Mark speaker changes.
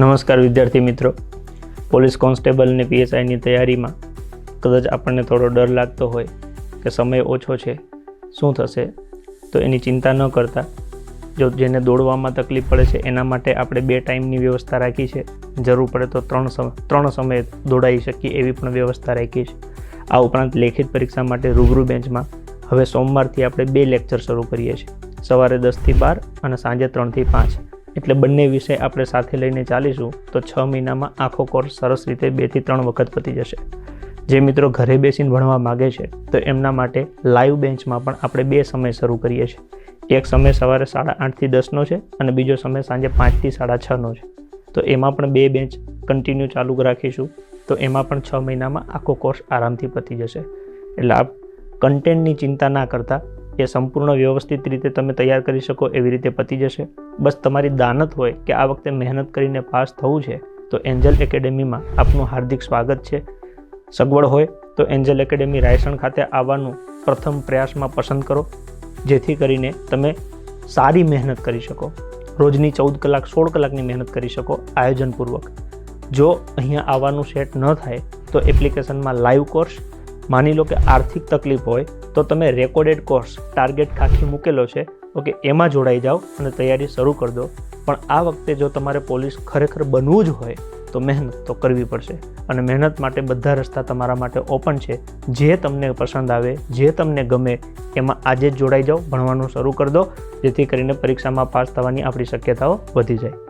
Speaker 1: નમસ્કાર વિદ્યાર્થી મિત્રો. પોલીસ કોન્સ્ટેબલ અને પીએસઆઈની તૈયારીમાં કદાચ આપણને થોડો ડર લાગતો હોય કે સમય ઓછો છે, શું થશે? તો એની ચિંતા ન કરતા. જો જેને દોડવામાં તકલીફ પડે છે, એના માટે આપણે બે ટાઈમની વ્યવસ્થા રાખી છે. જરૂર પડે તો ત્રણ સમય ત્રણ સમયે દોડાઈ શકીએ એવી પણ વ્યવસ્થા રાખી છે. આ ઉપરાંત લેખિત પરીક્ષા માટે રૂબરૂ બેન્ચમાં હવે સોમવારથી આપણે બે લેક્ચર શરૂ કરીએ છીએ. સવારે દસથી બાર અને સાંજે ત્રણથી પાંચ. એટલે બંને વિષય આપણે સાથે લઈને ચાલીશું તો છ મહિનામાં આખો કોર્સ સરસ રીતે બેથી ત્રણ વખત પતી જશે. જે મિત્રો ઘરે બેસીને ભણવા માગે છે, તો એમના માટે લાઈવ બેન્ચમાં પણ આપણે બે સમય શરૂ કરીએ છીએ. એક સમય સવારે સાડા આઠથી દસનો છે અને બીજો સમય સાંજે પાંચથી સાડા છનો છે. તો એમાં પણ બે બેન્ચ કન્ટિન્યુ ચાલુ રાખીશું, તો એમાં પણ છ મહિનામાં આખો કોર્સ આરામથી પતી જશે. એટલે આપ કન્ટેન્ટની ચિંતા ના કરતા એ સંપૂર્ણ વ્યવસ્થિત રીતે તમે તૈયાર કરી શકો એવી રીતે પતી જશે. બસ તમારી દાનત હોય કે આ વખતે મહેનત કરીને પાસ થવું છે, તો એન્જલ એકેડેમીમાં આપનું હાર્દિક સ્વાગત છે. સગવડ હોય તો એન્જલ એકેડેમી રાયસણ ખાતે આવવાનું પ્રથમ પ્રયાસમાં પસંદ કરો, જેથી કરીને તમે સારી મહેનત કરી શકો. રોજની ચૌદ કલાક, સોળ કલાકની મહેનત કરી શકો આયોજનપૂર્વક. જો અહીંયા આવવાનું સેટ ન થાય, તો એપ્લિકેશનમાં લાઈવ કોર્સ માની લો કે આર્થિક તકલીફ હોય તો તમે રેકોર્ડેડ કોર્સ ટાર્ગેટ ખાખી મૂકેલો છે ઓકે એમાં જોડાઈ જાઓ અને તૈયારી શરૂ કરી દો. પણ આ વખતે જો તમારે પોલીસ ખરેખર બનવું જ હોય, તો મહેનત તો કરવી પડશે. અને મહેનત માટે બધા રસ્તા તમારા માટે ઓપન છે. જે તમને પસંદ આવે, જે તમને ગમે, એમાં આજે જ જોડાઈ જાઓ, ભણવાનું શરૂ કરી દો. જેથી કરીને પરીક્ષામાં પાસ થવાની આપણી શક્યતાઓ વધી જાય.